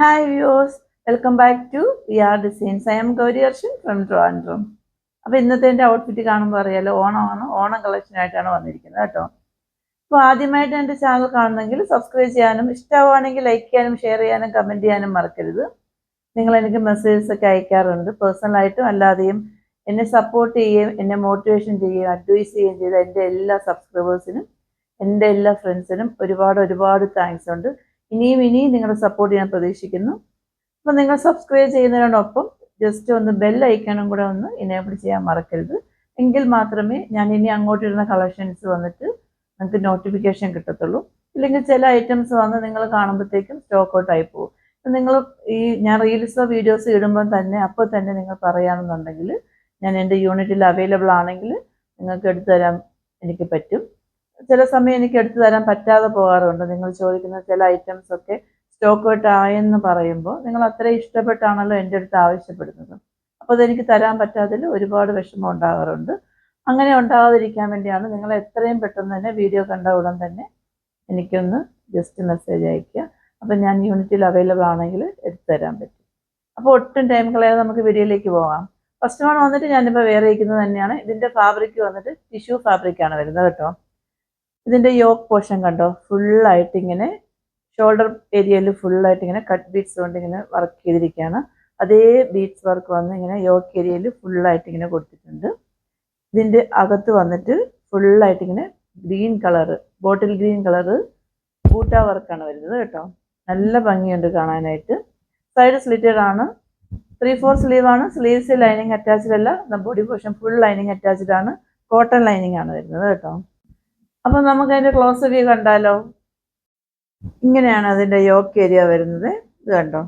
Hi viewers, welcome back to R Designs. I am Gauri from from room അപ്പോൾ ഇന്നത്തെ എന്റെ outfit കാണുമ്പോൾ അറിയാലോ ഓണമാണ്. ഓണം കളക്ഷനായിട്ടാണ് വന്നിരിക്കുന്നത് കേട്ടോ. അപ്പോൾ ആദ്യമായിട്ട് എന്റെ ചാനൽ കാണുന്നെങ്കിൽ സബ്സ്ക്രൈബ് ചെയ്യാനും ഇഷ്ടമാണെങ്കിൽ ലൈക്ക് ചെയ്യാനും ഷെയർ ചെയ്യാനും കമന്റ് ചെയ്യാനും മറക്കരുത്. നിങ്ങൾ എനിക്ക് മെസ്സേജസ് ഒക്കെ അയക്കാറുണ്ട്. പേഴ്സണലായിട്ടും അല്ലാതെയും എന്നെ സപ്പോർട്ട് ചെയ്യുകയും എന്നെ മോട്ടിവേഷൻ ചെയ്യുകയും അഡ്വൈസ് ചെയ്യുകയും ചെയ്ത എന്റെ എല്ലാ സബ്സ്ക്രൈബേഴ്സിനും എന്റെ എല്ലാ ഫ്രണ്ട്സിനും ഒരുപാട് ഒരുപാട് താങ്ക്സ് ഉണ്ട്. ഇനിയും ഇനിയും നിങ്ങളുടെ സപ്പോർട്ട് ഞാൻ പ്രതീക്ഷിക്കുന്നു. അപ്പം നിങ്ങൾ സബ്സ്ക്രൈബ് ചെയ്യുന്നതിനോടൊപ്പം ജസ്റ്റ് ഒന്ന് ബെൽ ഐക്കണും കൂടെ ഒന്ന് ഇനേബിൾ ചെയ്യാൻ മറക്കരുത്. എങ്കിൽ മാത്രമേ ഞാൻ ഇനി അങ്ങോട്ടിരുന്ന കളക്ഷൻസ് വന്നിട്ട് നിങ്ങൾക്ക് നോട്ടിഫിക്കേഷൻ കിട്ടത്തുള്ളൂ. ഇല്ലെങ്കിൽ ചില ഐറ്റംസ് വന്ന് നിങ്ങൾ കാണുമ്പോഴത്തേക്കും സ്റ്റോക്ക് ഔട്ട് ആയി പോകും. നിങ്ങൾ ഈ ഞാൻ റീൽസോ വീഡിയോസോ ഇടുമ്പോൾ തന്നെ അപ്പോൾ തന്നെ നിങ്ങൾ പറയുകയാണെന്നുണ്ടെങ്കിൽ ഞാൻ എന്റെ യൂണിറ്റിൽ അവൈലബിൾ ആണെങ്കിൽ നിങ്ങൾക്ക് എടുത്തു തരാൻ എനിക്ക് പറ്റും. ചില സമയം എനിക്ക് എടുത്തു തരാൻ പറ്റാതെ പോകാറുണ്ട്. നിങ്ങൾ ചോദിക്കുന്ന ചില ഐറ്റംസ് ഒക്കെ സ്റ്റോക്ക് ഔട്ട് ആയെന്ന് പറയുമ്പോൾ നിങ്ങൾ അത്ര ഇഷ്ടപ്പെട്ടാണല്ലോ എന്റെ അടുത്ത് ആവശ്യപ്പെടുന്നത്. അപ്പോൾ അതെനിക്ക് തരാൻ പറ്റാതിൽ ഒരുപാട് വിഷമം ഉണ്ടാകാറുണ്ട്. അങ്ങനെ ഉണ്ടാകാതിരിക്കാൻ വേണ്ടിയാണ് നിങ്ങൾ എത്രയും പെട്ടെന്ന് തന്നെ വീഡിയോ കണ്ട ഉടൻ തന്നെ എനിക്കൊന്ന് ജസ്റ്റ് മെസ്സേജ് അയയ്ക്കുക. അപ്പം ഞാൻ യൂണിറ്റിൽ അവൈലബിൾ ആണെങ്കിൽ എടുത്തു തരാൻ പറ്റും. അപ്പോൾ ഒട്ടും ടൈം കളയാതെ നമുക്ക് വീഡിയോയിലേക്ക് പോകാം. ഫസ്റ്റ് വൺ വന്നിട്ട് ഞാനിപ്പോൾ വേറെ ഇരിക്കുന്നത് തന്നെയാണ്. ഇതിന്റെ ഫാബ്രിക് വന്നിട്ട് ടിഷ്യൂ ഫാബ്രിക്കാണ് വരുന്നത് കേട്ടോ. ഇതിന്റെ യോക്ക് പോർഷൻ കണ്ടോ? ഫുള്ളായിട്ട് ഇങ്ങനെ ഷോൾഡർ ഏരിയയിൽ ഫുള്ളായിട്ട് ഇങ്ങനെ കട്ട് ബീഡ്സ് കൊണ്ട് ഇങ്ങനെ വർക്ക് ചെയ്തിരിക്കുകയാണ്. അതേ ബീഡ്സ് വർക്ക് വന്ന് ഇങ്ങനെ യോക്ക് ഏരിയയിൽ ഫുള്ളായിട്ട് ഇങ്ങനെ കൊടുത്തിട്ടുണ്ട്. ഇതിന്റെ അകത്ത് വന്നിട്ട് ഫുള്ളായിട്ട് ഇങ്ങനെ green colour bottle green colour buta വർക്കാണ് വരുന്നത് കേട്ടോ. നല്ല ഭംഗിയുണ്ട് കാണാനായിട്ട്. സൈഡ് സ്ലിറ്റഡ് ആണ്. ത്രീ ഫോർ സ്ലീവ് ആണ്. സ്ലീവ്സ് ലൈനിങ് അറ്റാച്ച്ഡ് അല്ല. Body portion full lining attached ആണ്. കോട്ടൺ ലൈനിങ് ആണ് വരുന്നത് കേട്ടോ. അപ്പം നമുക്ക് അതിന്റെ ക്ലോസ് വ്യൂ കണ്ടാലോ? ഇങ്ങനെയാണ് അതിന്റെ യോക്ക് ഏരിയ വരുന്നത്. ഇത് കണ്ടോ?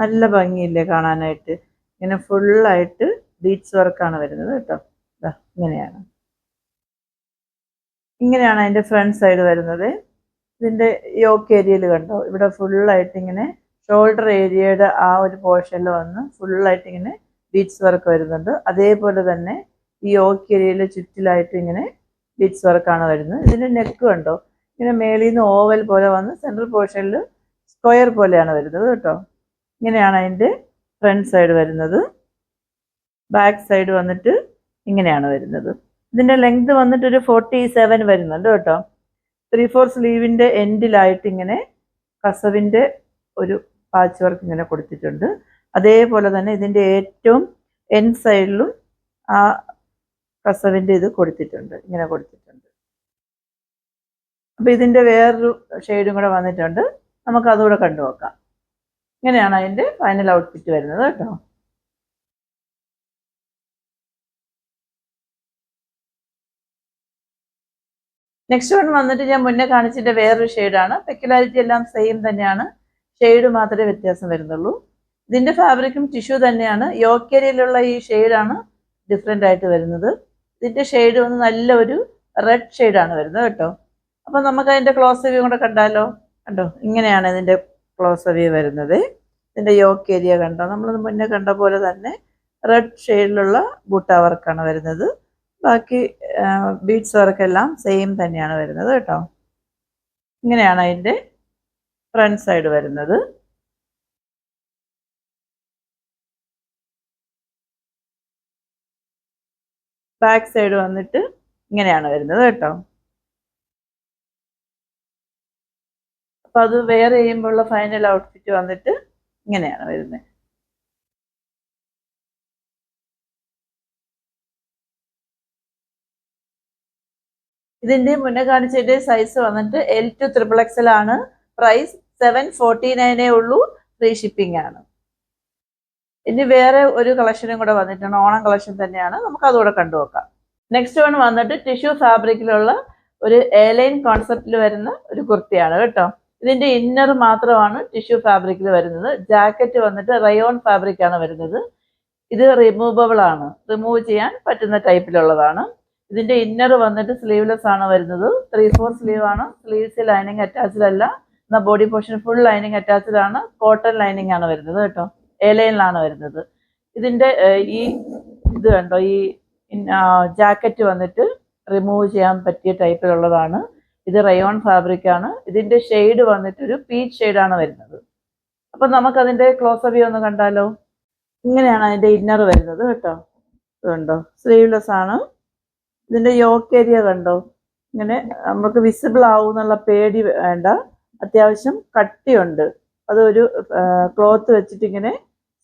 നല്ല ഭംഗിയില്ലേ കാണാനായിട്ട്. ഇങ്ങനെ ഫുള്ളായിട്ട് ബീച്ച് വർക്കാണ് വരുന്നത് കേട്ടോ. ഇങ്ങനെയാണ്. ഇങ്ങനെയാണ് അതിന്റെ ഫ്രണ്ട് സൈഡ് വരുന്നത്. ഇതിന്റെ യോക്ക് ഏരിയയിൽ കണ്ടോ? ഇവിടെ ഫുള്ളായിട്ട് ഇങ്ങനെ ഷോൾഡർ ഏരിയയുടെ ആ ഒരു പോർഷനിൽ വന്ന് ഫുള്ളായിട്ട് ഇങ്ങനെ ബീച്ച് വർക്ക് വരുന്നുണ്ട്. അതേപോലെ തന്നെ ഈ യോക്ക് ഏരിയയിൽ ചുറ്റിലായിട്ട് ഇങ്ങനെ ബീഡ്സ് വർക്കാണ് വരുന്നത്. ഇതിന്റെ നെക്ക് കണ്ടോ? ഇങ്ങനെ മേളിൽ നിന്ന് ഓവൽ പോലെ വന്ന് സെൻട്രൽ പോർഷനിൽ സ്ക്വയർ പോലെയാണ് വരുന്നത് കേട്ടോ. ഇങ്ങനെയാണ് അതിന്റെ ഫ്രണ്ട് സൈഡ് വരുന്നത്. ബാക്ക് സൈഡ് വന്നിട്ട് ഇങ്ങനെയാണ് വരുന്നത്. ഇതിന്റെ ലെങ്ത് വന്നിട്ട് ഒരു ഫോർട്ടി സെവൻ വരുന്നുണ്ട് കേട്ടോ. ത്രീ ഫോർ സ്ലീവിന്റെ എൻഡിലായിട്ട് ഇങ്ങനെ കസവിന്റെ ഒരു പാച്ച് വർക്ക് ഇങ്ങനെ കൊടുത്തിട്ടുണ്ട്. അതേപോലെ തന്നെ ഇതിന്റെ ഏറ്റവും എൻ സൈഡിലും ആ കസവിന്റെ ഇത് കൊടുത്തിട്ടുണ്ട് ഇങ്ങനെ കൊടുത്തിട്ടുണ്ട്. അപ്പോൾ ഇതിന്റെ വേറൊരു ഷെയ്ഡും കൂടെ വന്നിട്ടുണ്ട്. നമുക്ക് അതുകൂടെ കണ്ടു നോക്കാം. ഇങ്ങനെയാണ് അതിന്റെ ഫൈനൽ ഔട്ട്ഫിറ്റ് വരുന്നത് കേട്ടോ. നെക്സ്റ്റ് വൺ വന്നിട്ട് ഞാൻ മുന്നേ കാണിച്ചിട്ട് വേറൊരു ഷെയ്ഡാണ് പെക്കുലാരിറ്റി എല്ലാം സെയിം തന്നെയാണ്. ഷെയ്ഡ് മാത്രമേ വ്യത്യാസം വരുന്നുള്ളൂ. ഇതിന്റെ ഫാബ്രിക്കും ടിഷ്യൂ തന്നെയാണ്. യോക്കേരിയയിലുള്ള ഈ ഷെയ്ഡാണ് ഡിഫറെന്റ് ആയിട്ട് വരുന്നത്. ഇതിന്റെ ഷെയ്ഡ് വന്ന് നല്ല ഒരു റെഡ് ഷെയ്ഡാണ് വരുന്നത് കേട്ടോ. അപ്പം നമുക്ക് അതിന്റെ ക്ലോസ് വ്യൂ കൂടെ കണ്ടാലോ? കണ്ടോ? ഇങ്ങനെയാണ് ഇതിന്റെ ക്ലോസ് വ്യൂ വരുന്നത്. ഇതിന്റെ യോക്ക് ഏരിയ കണ്ടോ? നമ്മൾ മുന്നേ കണ്ട പോലെ തന്നെ റെഡ് ഷെയ്ഡിലുള്ള ബൂട്ട വർക്കാണ് വരുന്നത്. ബാക്കി ബീഡ്സ് വർക്കെല്ലാം സെയിം തന്നെയാണ് വരുന്നത് കേട്ടോ. ഇങ്ങനെയാണ് അതിന്റെ ഫ്രണ്ട് സൈഡ് വരുന്നത്. ബാക്ക് സൈഡ് വന്നിട്ട് ഇങ്ങനെയാണ് വരുന്നത് കേട്ടോ. അപ്പൊ അത് വെയർ ചെയ്യുമ്പോഴുള്ള ഫൈനൽ ഔട്ട്ഫിറ്റ് വന്നിട്ട് ഇങ്ങനെയാണ് വരുന്നത്. ഇതിന്റെ മുന്നേ കാണിച്ചതിന്റെ സൈസ് വന്നിട്ട് എൽ ടു ത്രിപ്പിൾ എക്സൽ ആണ്. പ്രൈസ് സെവൻ ഫോർട്ടി നയനേ ഉള്ളൂ. ഫ്രീ ഷിപ്പിംഗ് ആണ്. ഇനി വേറെ ഒരു കളക്ഷനും കൂടെ വന്നിട്ടുണ്ട്. ഓണം കളക്ഷൻ തന്നെയാണ്. നമുക്ക് അതുകൂടെ കണ്ടു നോക്കാം. നെക്സ്റ്റ് വൺ വന്നിട്ട് ടിഷ്യൂ ഫാബ്രിക്കിലുള്ള ഒരു എയർലൈൻ കോൺസെപ്റ്റിൽ വരുന്ന ഒരു കുർത്തിയാണ് കേട്ടോ. ഇതിന്റെ ഇന്നർ മാത്രമാണ് ടിഷ്യൂ ഫാബ്രിക്കിൽ വരുന്നത്. ജാക്കറ്റ് വന്നിട്ട് റയോൺ ഫാബ്രിക് ആണ് വരുന്നത്. ഇത് റിമൂവബിൾ ആണ്. റിമൂവ് ചെയ്യാൻ പറ്റുന്ന ടൈപ്പിലുള്ളതാണ് ഇതിന്റെ ഇന്നർ വന്നിട്ട് സ്ലീവ്ലെസ് ആണ് വരുന്നത്. ത്രീ ഫോർ സ്ലീവ് ആണ്. സ്ലീവ്സ് ലൈനിങ് അറ്റാച്ച്ഡ് അല്ല. എന്നാൽ body portion full lining attached ആണ്. കോട്ടൺ ലൈനിങ് ആണ് വരുന്നത് കേട്ടോ. എ ലൈനിലാണ് വരുന്നത്. ഇതിന്റെ ഈ ഇത് കണ്ടോ ഈ ജാക്കറ്റ് വന്നിട്ട് റിമൂവ് ചെയ്യാൻ പറ്റിയ ടൈപ്പിലുള്ളതാണ് ഇത് റയോൺ ഫാബ്രിക് ആണ്. ഇതിന്റെ ഷെയ്ഡ് വന്നിട്ട് ഒരു പീച്ച് ഷെയ്ഡാണ് വരുന്നത്. അപ്പം നമുക്കതിന്റെ ക്ലോസ് വ്യൂ ഒന്ന് കണ്ടാലോ? ഇങ്ങനെയാണ് അതിന്റെ ഇന്നർ വരുന്നത് കേട്ടോ. ഇതുണ്ടോ സ്ലീവ്ലെസ് ആണ്. ഇതിന്റെ യോക്ക് ഏരിയ കണ്ടോ? ഇങ്ങനെ നമുക്ക് വിസിബിൾ ആവും എന്നുള്ള പേടി വേണ്ട. അത്യാവശ്യം കട്ടിയുണ്ട്. അതൊരു ക്ലോത്ത് വെച്ചിട്ട് ഇങ്ങനെ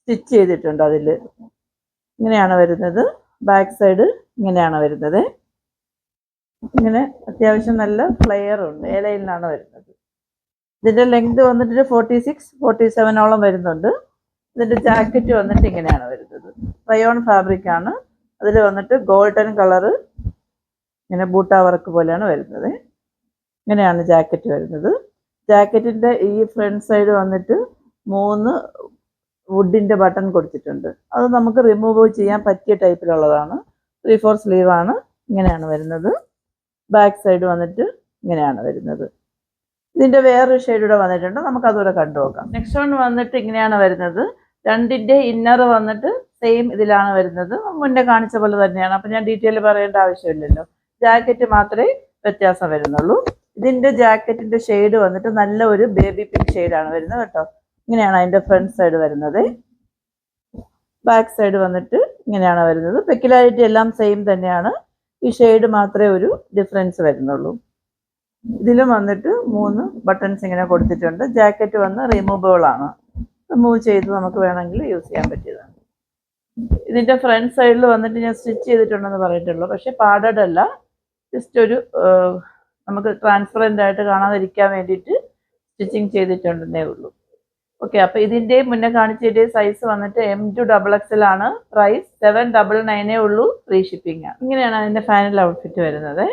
സ്റ്റിച്ച് ചെയ്തിട്ടുണ്ട് അതിൽ ഇങ്ങനെയാണ് വരുന്നത്. ബാക്ക് സൈഡ് ഇങ്ങനെയാണ് വരുന്നത്. ഇങ്ങനെ അത്യാവശ്യം നല്ല ഫ്ലെയർ ഉണ്ട്. നിന്നാണ് വരുന്നത്. ഇതിന്റെ ലെങ്ത് വന്നിട്ട് ഫോർട്ടി സിക്സ് ഫോർട്ടി സെവനോളം വരുന്നുണ്ട്. ഇതിന്റെ ജാക്കറ്റ് വന്നിട്ട് ഇങ്ങനെയാണ് വരുന്നത്. റയോൺ ഫാബ്രിക് ആണ്. അതിൽ വന്നിട്ട് ഗോൾഡൻ കളറ് ഇങ്ങനെ ബൂട്ട വർക്ക് പോലെയാണ് വരുന്നത്. ഇങ്ങനെയാണ് ജാക്കറ്റ് വരുന്നത്. ജാക്കറ്റിന്റെ ഈ ഫ്രണ്ട് സൈഡ് വന്നിട്ട് മൂന്ന് വുഡിന്റെ ബട്ടൺ കൊടുത്തിട്ടുണ്ട്. അത് നമുക്ക് റിമൂവ് ചെയ്യാൻ പറ്റിയ ടൈപ്പിലുള്ളതാണ് ത്രീ ഫോർ സ്ലീവ് ആണ്. ഇങ്ങനെയാണ് വരുന്നത്. ബാക്ക് സൈഡ് വന്നിട്ട് ഇങ്ങനെയാണ് വരുന്നത്. ഇതിന്റെ വേറൊരു ഷെയ്ഡ് കൂടെ വന്നിട്ടുണ്ട്. നമുക്ക് അതുകൂടെ കണ്ടു നോക്കാം. നെക്സ്റ്റ് വൺ വന്നിട്ട് ഇങ്ങനെയാണ് വരുന്നത്. രണ്ടിന്റെ ഇന്നർ വന്നിട്ട് സെയിം ഇതിലാണ് വരുന്നത്. മുന്നേ കാണിച്ച പോലെ തന്നെയാണ്. അപ്പം ഞാൻ ഡീറ്റെയിൽ പറയേണ്ട ആവശ്യമില്ലല്ലോ. ജാക്കറ്റ് മാത്രമേ വ്യത്യാസം വരുന്നുള്ളൂ. ഇതിന്റെ ജാക്കറ്റിന്റെ ഷെയ്ഡ് വന്നിട്ട് നല്ല ഒരു ബേബി പിങ്ക് ഷെയ്ഡാണ് വരുന്നത് കേട്ടോ. ഇങ്ങനെയാണ് അതിന്റെ ഫ്രണ്ട് സൈഡ് വരുന്നത്. ബാക്ക് സൈഡ് വന്നിട്ട് ഇങ്ങനെയാണ് വരുന്നത്. പെക്കുലാരിറ്റി എല്ലാം സെയിം തന്നെയാണ്. ഈ ഷെയ്ഡ് മാത്രമേ ഒരു ഡിഫറൻസ് വരുന്നുള്ളൂ. ഇതിലും വന്നിട്ട് മൂന്ന് ബട്ടൺസ് ഇങ്ങനെ കൊടുത്തിട്ടുണ്ട്. ജാക്കറ്റ് വന്ന് റിമൂവബിൾ ആണ്. റിമൂവ് ചെയ്ത് നമുക്ക് വേണമെങ്കിൽ യൂസ് ചെയ്യാൻ പറ്റിയതാണ്. ഇതിന്റെ ഫ്രണ്ട് സൈഡിൽ വന്നിട്ട് ഞാൻ സ്റ്റിച്ച് ചെയ്തിട്ടുണ്ടെന്ന് പറഞ്ഞിട്ടുള്ളൂ. പക്ഷേ പാഡഡ് അല്ല ജസ്റ്റ് ഒരു നമുക്ക് ട്രാൻസ്പെറന്റ് ആയിട്ട് കാണാതിരിക്കാൻ വേണ്ടിയിട്ട് സ്റ്റിച്ചിങ് ചെയ്തിട്ടുണ്ടെന്നേ ഉള്ളൂ. ഓക്കെ അപ്പൊ ഇതിന്റെ മുന്നേ കാണിച്ചതിന്റെ സൈസ് വന്നിട്ട് എം ടു ഡബിൾ എക്സൽ ആണ്. പ്രൈസ് സെവൻ ഡബിൾ നയനേ ഉള്ളൂ ഫ്രീ ഷിപ്പിംഗ് ഇങ്ങനെയാണ് അതിന്റെ ഫൈനൽ ഔട്ട്ഫിറ്റ് വരുന്നത്.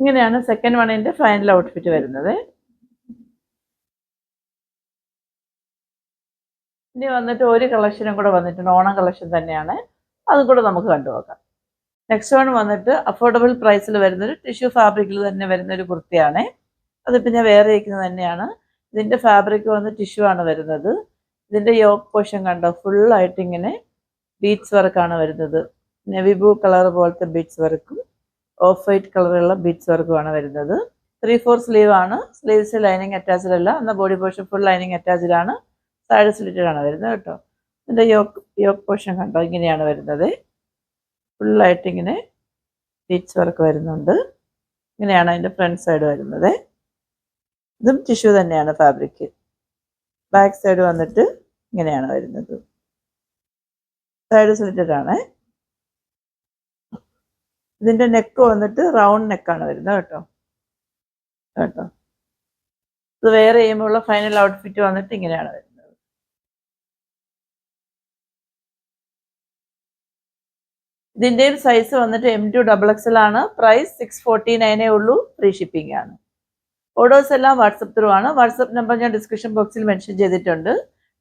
ഇങ്ങനെയാണ് സെക്കൻഡ് വണ്ണിന്റെ ഫൈനൽ ഔട്ട്ഫിറ്റ് വരുന്നത്. ഇനി വന്നിട്ട് ഒരു കളക്ഷനും കൂടെ വന്നിട്ടുണ്ട്. ഓണം കളക്ഷൻ തന്നെയാണ്. അതും കൂടെ നമുക്ക് കണ്ടുനോക്കാം. നെക്സ്റ്റ് വൺ വന്നിട്ട് അഫോർഡബിൾ പ്രൈസിൽ വരുന്നൊരു ടിഷ്യൂ ഫാബ്രിക്കിൽ തന്നെ വരുന്ന ഒരു കുർത്തിയാണ്. അതിപ്പോൾ ഞാൻ വേറെ ഇരിക്കുന്നത് തന്നെയാണ്. ഇതിന്റെ ഫാബ്രിക് വന്ന് ടിഷ്യൂ ആണ് വരുന്നത്. ഇതിന്റെ യോക്ക് പോഷൻ കണ്ടോ? ഫുൾ ആയിട്ട് ഇങ്ങനെ ബീഡ്സ് വർക്കാണ് വരുന്നത്. നെവി ബ്ലൂ കളർ പോലത്തെ ബീഡ്സ് വർക്കും ഓഫ് വൈറ്റ് കളറുള്ള ബീഡ്സ് വർക്കുമാണ് വരുന്നത്. ത്രീ ഫോർ സ്ലീവ് ആണ്. സ്ലീവ്സ് ലൈനിങ് അറ്റാച്ച്ഡ് അല്ല. എന്നാൽ body portion full lining attached ആണ്. സൈഡ് സ്ലിറ്റഡ് ആണ് വരുന്നത് കേട്ടോ. ഇതിന്റെ യോക്ക് യോക്ക് പോഷൻ കണ്ടോ? ഇങ്ങനെയാണ് വരുന്നത്. ഫുള്ളായിട്ട് ഇങ്ങനെ ബീഡ്സ് വർക്ക് വരുന്നുണ്ട്. ഇങ്ങനെയാണ് അതിന്റെ ഫ്രണ്ട് സൈഡ് വരുന്നത്. ഇതും ടിഷ്യൂ തന്നെയാണ് ഫാബ്രിക് ബാക്ക് സൈഡ് വന്നിട്ട് ഇങ്ങനെയാണ് വരുന്നത്. സൈഡ് സ്ലിറ്റഡ് ആണ്. ഇതിന്റെ നെക്ക് വന്നിട്ട് റൗണ്ട് നെക്കാണ് വരുന്നത് കേട്ടോ. കേട്ടോ? ഇത് വേറെ ചെയ്യുമ്പോൾ ഫൈനൽ ഔട്ട്ഫിറ്റ് വന്നിട്ട് ഇങ്ങനെയാണ് വരുന്നത്. ഇതിന്റെയും സൈസ് വന്നിട്ട് എം ടു ഡബിൾ എക്സൽ ആണ്. പ്രൈസ് സിക്സ് ഫോർട്ടി നയനേ ഉള്ളൂ. ഫ്രീ ഷിപ്പിംഗ് ആണ്. ഓർഡേഴ്സ് എല്ലാം വാട്സപ്പ് ത്രൂ ആണ്. വാട്സപ്പ് നമ്പർ ഞാൻ ഡിസ്ക്രിപ്ഷൻ ബോക്സിൽ മെൻഷൻ ചെയ്തിട്ടുണ്ട്.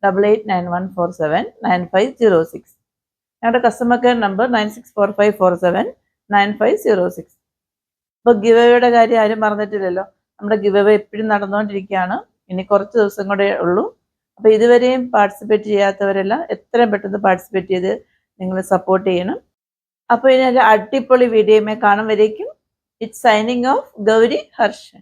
Double eight nine one four seven nine five zero six ഞങ്ങളുടെ customer care number nine six four five four seven nine five zero six ഇപ്പോൾ give കാര്യം ആരും മറന്നിട്ടില്ലല്ലോ. നമ്മുടെ ഗിവ് അവേ എപ്പോഴും നടന്നുകൊണ്ടിരിക്കുകയാണ് ഇനി കുറച്ച് ദിവസം കൂടെ ഉള്ളൂ. അപ്പോൾ ഇതുവരെയും പാർട്ടിസിപ്പേറ്റ് ചെയ്യാത്തവരെല്ലാം എത്രയും പെട്ടെന്ന് പാർട്ടിസിപ്പേറ്റ് ചെയ്ത് നിങ്ങൾ സപ്പോർട്ട് ചെയ്യണം. അപ്പോൾ ഇനി ഒരു അടിപൊളി വീഡിയോയുമേ കാണും വരേക്കും it's signing off Gauri Harshan.